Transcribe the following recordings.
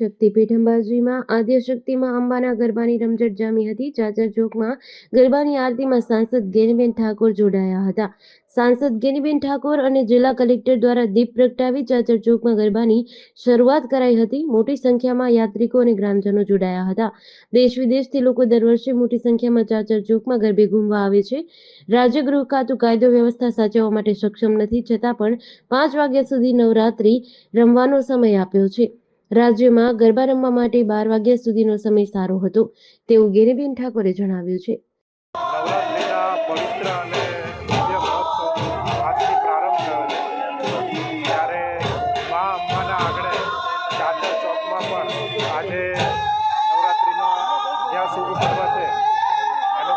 શક્તિપીઠ અંબાજીમાં આદ્યશક્તિમાં અંબાના ગરબાની રમઝટ જામી હતી. ચાચર ચોકમાં ગરબાની આરતીમાં સાંસદ ગેનીબેન ઠાકોર જોડાયા હતા. સાંસદ ગેનીબેન ઠાકોર અને જિલ્લા કલેક્ટર દ્વારા દીપ પ્રગટાવી ચાચર ચોકમાં ગરબાની શરૂઆત કરાઈ હતી. મોટી સંખ્યામાં યાત્રિકો અને ગ્રામજનો જોડાયા હતા. દેશ વિદેશથી લોકો દર વર્ષે મોટી સંખ્યામાં ચાચર ચોકમાં ગરબે ઘૂમવા આવે છે. રાજ્ય ગૃહ ખાતું કાયદો વ્યવસ્થા સાચવવા માટે સક્ષમ નથી. છતાં પણ પાંચ વાગ્યા સુધી નવરાત્રી રમવાનો સમય આપ્યો છે. રાજ્યમાં ગરબા રમવા માટે બાર વાગ્યા સુધીનો સમય સારો હતો, તેવું ગેનીબેન ઠાકોરે જણાવ્યું છે.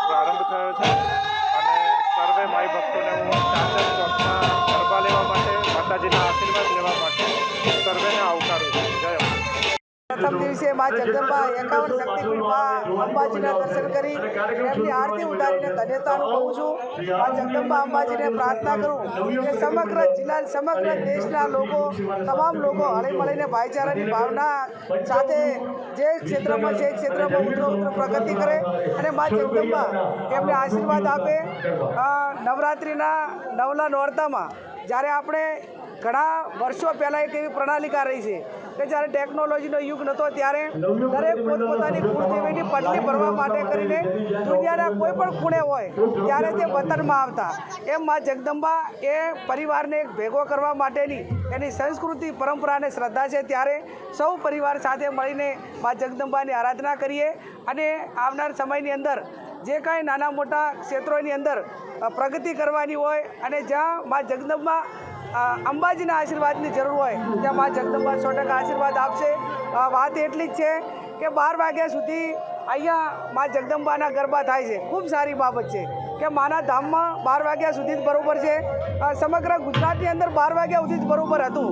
પ્રારંભ થયો છે. અને સર્વે માઈ ભક્તોને હું ચાચર પ્રથમ દિવસે મા જગદંબા એકાવન શક્તિપીઠમાં અંબાજીના દર્શન કરી એમની આરતી ઉતારીને ધન્યતા અનુભવું છું. મા જગદંબા અંબાજીને પ્રાર્થના કરું કે સમગ્ર જિલ્લા સમગ્ર દેશના લોકો તમામ લોકો હળી મળીને ભાઈચારાની ભાવના સાથે જે ક્ષેત્રમાં છે એ ક્ષેત્રમાં ઉત્તર ઉત્તર પ્રગતિ કરે અને મા જગદંબા એમને આશીર્વાદ આપે. નવરાત્રિના નવલા નોરતામાં જ્યારે આપણે ઘણા વર્ષો પહેલાં એક એવી પ્રણાલિકા રહી છે કે જ્યારે ટેકનોલોજીનો યુગ નહોતો ત્યારે દરેક પોતપોતાની કુળદેવીની પટલી ભરવા માટે કરીને દુનિયાના કોઈ પણ ખૂણે હોય ત્યારે તે વતનમાં આવતા. એમ મા જગદંબા એ પરિવારને એક ભેગો કરવા માટેની એની સંસ્કૃતિ પરંપરાને શ્રદ્ધા છે ત્યારે સૌ પરિવાર સાથે મળીને મા જગદંબાની આરાધના કરીએ અને આવનાર સમયની અંદર જે કાંઈ નાના મોટા ક્ષેત્રોની અંદર પ્રગતિ કરવાની હોય અને જ્યાં મા જગદંબા અંબાજીના આશીર્વાદની જરૂર હોય, ત્યાં મા જગદંબા સો ટકા આશીર્વાદ આપશે. વાત એટલી જ છે કે બાર વાગ્યા સુધી અહીંયા મા જગદંબાના ગરબા થાય છે. ખૂબ સારી બાબત છે કે માના ધામમાં બાર વાગ્યા સુધી જ બરાબર છે. સમગ્ર ગુજરાતની અંદર બાર વાગ્યા સુધી જ બરોબર હતું.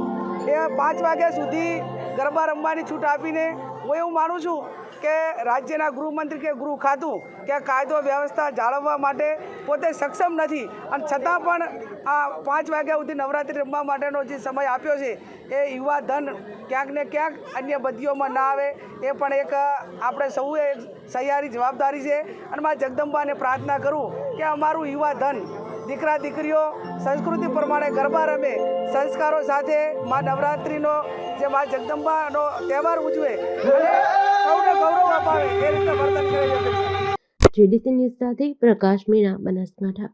એ પાંચ વાગ્યા સુધી ગરબા રમવાની છૂટ આપીને હું એવું માનું છું કે રાજ્યના ગૃહમંત્રી કે ગૃહ ખાતું કે કાયદો વ્યવસ્થા જાળવવા માટે પોતે સક્ષમ નથી. અને છતાં પણ આ પાંચ વાગ્યા સુધી નવરાત્રિ રમવા માટેનો જે સમય આપ્યો છે, એ યુવા ધન ક્યાંક ને ક્યાંક અન્ય બદીઓમાં ના આવે, એ પણ એક આપણે સૌએ સહિયારી જવાબદારી છે. અને મારા જગદંબાને પ્રાર્થના કરું કે અમારું યુવા ધન દીકરા દીકરીઓ સંસ્કૃતિ પ્રમાણે ગરબા રમે. સંસ્કારો સાથે મા નવરાત્રિનો જે મા જગદંબાનો તહેવાર ઉજવે. સૌને ગૌરવ અપાવે. એ રીતે વર્તન કરે છે. જેડીસી ન્યૂઝ સાથે પ્રકાશ મીણા બનાસકાંઠા.